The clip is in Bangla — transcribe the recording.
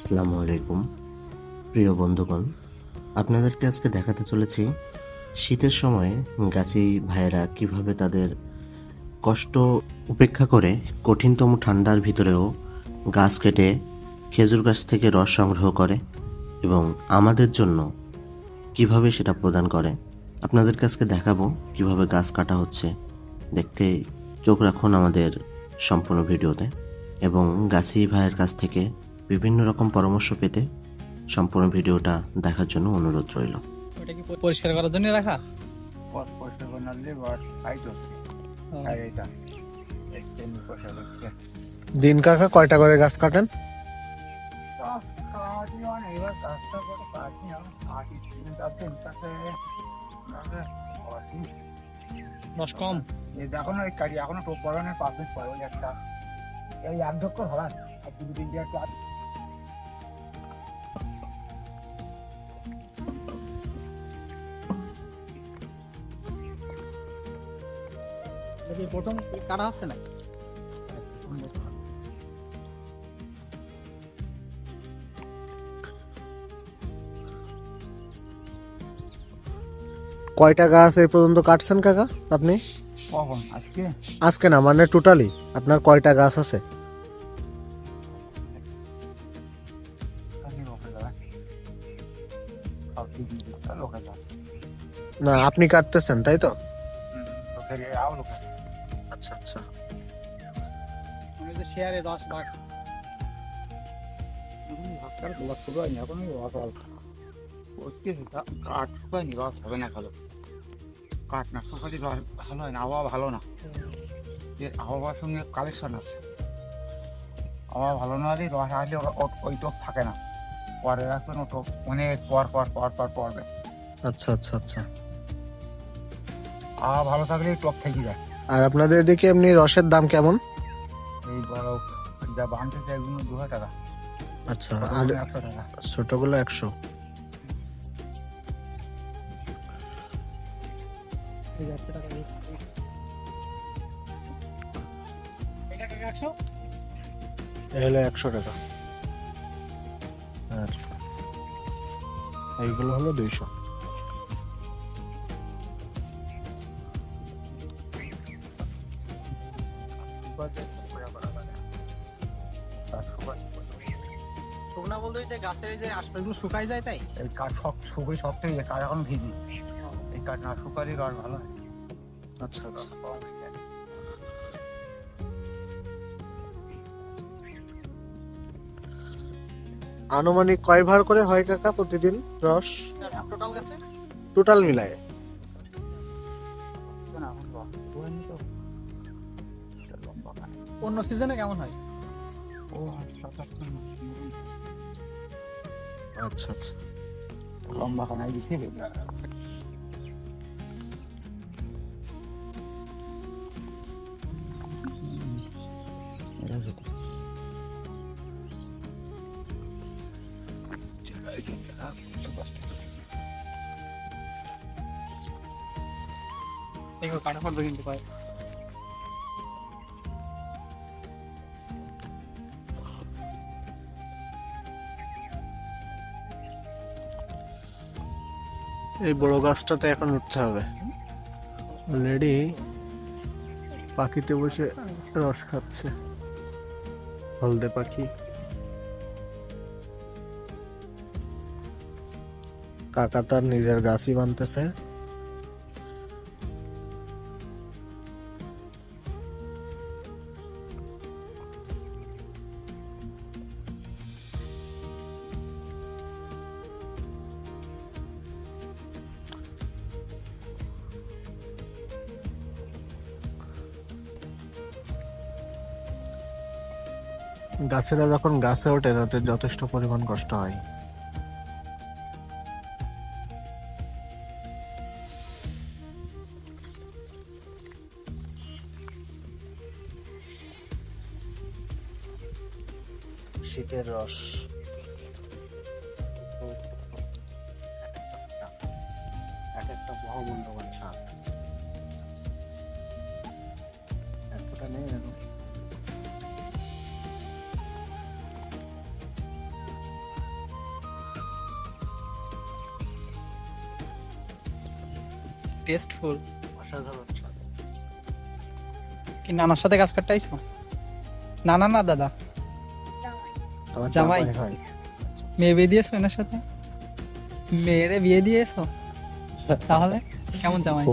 আসসালামু আলাইকুম। প্রিয় বন্ধুগণ, আপনাদেরকে আজকে দেখাতে চলেছি শীতের সময়ে গাছি ভাইয়েরা কীভাবে তাদের কষ্ট উপেক্ষা করে কঠিনতম ঠান্ডার ভিতরেও গাছ কেটে খেজুর গাছ থেকে রস সংগ্রহ করে এবং আমাদের জন্য কীভাবে সেটা প্রদান করে, আপনাদেরকে আজকে দেখাবো কীভাবে গাছ কাটা হচ্ছে। দেখতে চোখ রাখুন আমাদের সম্পূর্ণ ভিডিওতে এবং গাছি ভাইয়ের কাছ থেকে বিভিন্ন রকম পরামর্শ পেতে সম্পূর্ণ ভিডিওটা দেখার জন্য অনুরোধ রইল। ওটা কি পরিষ্কার করার জন্য রাখা? পরিষ্কার করে না দিলে খাই এটা দিন কাকা কয়টা করে গাছ কাটেন? গাছ কাটি মানে। রস কম। দেখো না কাটি এখনও টোপ পড়ে পাঁচ মিনিট পরে ওই একটা। এই এক ঢক্ক হলা আর দুটো তিনটে একটা কি প্রথম কাটা আছে না? কয়টা গাছ এই পর্যন্ত কাটছেন কাকা আপনি? কখন? আজকে? আজকে না মানে টোটালি আপনার কয়টা গাছ আছে? না আপনি কাটতেছেন তাই তো? আচ্ছা আচ্ছা। মানে যে শেয়ারে দশ ভাগ। ভাতটার গোলা শুরু হয়নি এখন রস অল্প করতে কাঠ শুকায়নি রস হবে না ভালো কাঠ না শুকালে রস ভালো হয় না আবহাওয়া ভালো না। এর আবহাওয়ার সঙ্গে কালেকশন আছে। আবহাওয়া ভালো না হলে রস আসলে ওই টোপ থাকে না। পরে রাখবেন ও টোপ অনেক পর পর পর পর পড়বে। আচ্ছা আচ্ছা আচ্ছা। আবহাওয়া ভালো থাকলে টপ থেকে যায়। আর আপনাদের এদিকে এমনি রসের দাম কেমন? এই বড় যা বানতে চাই এগুলো দু হাজার টাকা। আচ্ছা আর ছোটগুলো একশো। একশো টাকা। আর এইগুলো হলো দুইশো। শুকনা বলতে হচ্ছে গাছের এই যে আশপাশগুলো শুকাই যায় তাই? এই কাঠ সব শুকিয়ে সব থেকে যায়, কাঠ এখন ভিজি। এই কাঠ না শুকালে রস ভালো হয় আচ্ছা আচ্ছা। আনুমানিক কয় ভার করে হয় কাকা প্রতিদিন রস? টোটাল গাছে? টোটাল মিলায়। অন্য সিজনে কেমন হয়? O çataktırmış. Aç aç. Ulan bakın hadi gitti Tengok kanan kau begini tu kau. এই বড় গাছটাতে এখন উঠতে হবে। অলরেডি পাখিতে বসে রস খাচ্ছে। হলদে পাখি। কাকা তার নিজের গাছই বানতেছে। গাছেরা যখন গাছে ওঠে তাদের যথেষ্ট পরিমাণ কষ্ট হয়। শীতের রস। এক একটা মহামূল্যবান স্বাদ। এতটা নেই টেস্টফুল অসাধারণ কি নানার সাথে কাজ কাটতে আইছো? নানা না দাদা? জামাই? মেয়ে বিয়ে দিয়েছ এনার সাথে? মেয়েরে বিয়ে দিয়েছ? তাহলে কেমন জামাই?